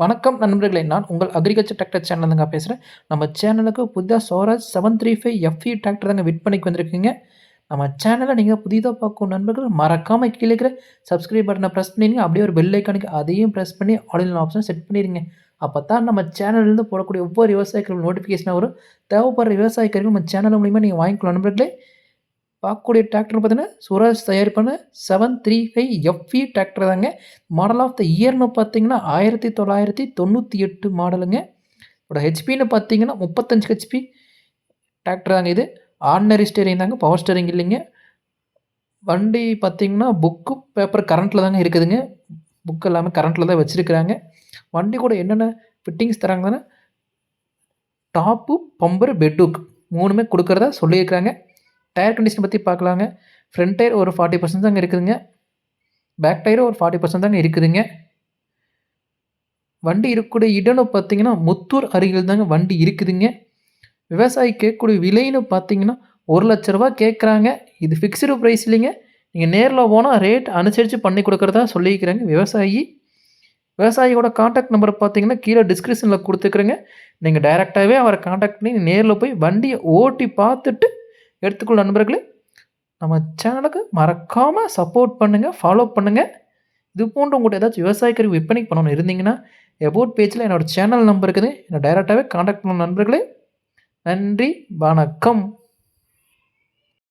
வணக்கம் நண்பர்களே நான் உங்கள் அக்ரிகல்ச்சர் டிராக்டர் சேனல் தாங்க பேசுகிறேன் நம்ம சேனலுக்கு புதிதாக Swaraj seven three five FE tractor தாங்க விற்பனைக்கு வந்திருக்கீங்க. நம்ம சேனலை நீங்கள் புதிதாக பார்க்கும் நண்பர்கள் மறக்காமல் கீழே இருக்கிற சப்ஸ்கிரைப் பட்டனை ப்ரெஸ் பண்ணிடுங்க. அப்படியே ஒரு பெல் ஐக்கானுக்கு அதையும் ப்ரெஸ் பண்ணி ஆன்லைன் ஆப்ஷன் செட் பண்ணிடுங்க. அப்போ தான் நம்ம சேனல்லேருந்து போடக்கூடிய ஒவ்வொரு விவசாயிகளும் நோட்டிஃபிகேஷனாக வரும். தேவைப்படுற விவசாயிகளும் நம்ம சேனல் மூலிமா நீங்கள் வாங்கிக்கலாம் நண்பர்களே. பார்க்கக்கூடிய டிராக்டர் பார்த்தீங்கன்னா சுராஜ் தயார் பண்ண seven three five FE tractor தாங்க. மாடல் ஆஃப் த இயர்னு பார்த்தீங்கன்னா ஆயிரத்தி தொள்ளாயிரத்தி தொண்ணூற்றி எட்டு மாடலுங்க இதோட ஹெச்பின்னு பார்த்தீங்கன்னா முப்பத்தஞ்சு ஹெச்பி டிராக்டர் தாங்க இது. ஆர்டினரி ஸ்டேரிங் தாங்க பவர் ஸ்டேரிங் இல்லைங்க. வண்டி பார்த்தீங்கன்னா புக்கு பேப்பர் கரண்ட்டில் தாங்க இருக்குதுங்க. புக் எல்லாமே கரண்ட்டில் தான் வச்சுருக்குறாங்க. வண்டி கூட என்னென்ன ஃபிட்டிங்ஸ் தராங்கன்னா டாப்பு பம்பர் பெட்டுக் மூணுமே கொடுக்குறதா சொல்லியிருக்கிறாங்க. டயர் கண்டிஷன் பற்றி பார்க்கலாங்க ஃப்ரண்ட் டயர் ஒரு ஃபார்ட்டி பர்சன்ட் தாங்க இருக்குதுங்க. பேக் டயரும் ஒரு ஃபார்ட்டி பர்சன்ட் தாங்க இருக்குதுங்க. வண்டி இருக்கக்கூடிய இடம்னு பார்த்தீங்கன்னா முத்தூர் அருகில் தாங்க வண்டி இருக்குதுங்க. விவசாயி கேட்கக்கூடிய விலைன்னு பார்த்தீங்கன்னா ஒரு லட்ச ரூபா கேட்குறாங்க இது ஃபிக்ஸ்டு ப்ரைஸ் இல்லைங்க. நீங்கள் நேரில் போனால் ரேட் அனுசரித்து பண்ணி கொடுக்குறதா சொல்லியிருக்கிறாங்க விவசாயி. விவசாயியோட காண்டாக்ட் நம்பர் பார்த்தீங்கன்னா கீழே டிஸ்கிரிப்ஷனில் கொடுத்துக்கிறேங்க நீங்கள் டைரெக்டாகவே அவரை காண்டாக்ட் பண்ணி நேரில் போய் வண்டியை ஓட்டி பார்த்துட்டு எடுத்துக்கொள்ள நண்பர்களே நம்ம சேனலுக்கு மறக்காமல் சப்போர்ட் பண்ணுங்கள் ஃபாலோ பண்ணுங்கள் இது போன்ற உங்கள்கிட்ட ஏதாச்சும் விவசாயக்கருவி விற்பனைக்கு பண்ணணும் இருந்தீங்கன்னா எபோட் பேஜில் என்னோடய சேனல் நம்பர் இருக்குது. என்னை டைரெக்டாகவே காண்டாக்ட் பண்ண நண்பர்களே. நன்றி வணக்கம்.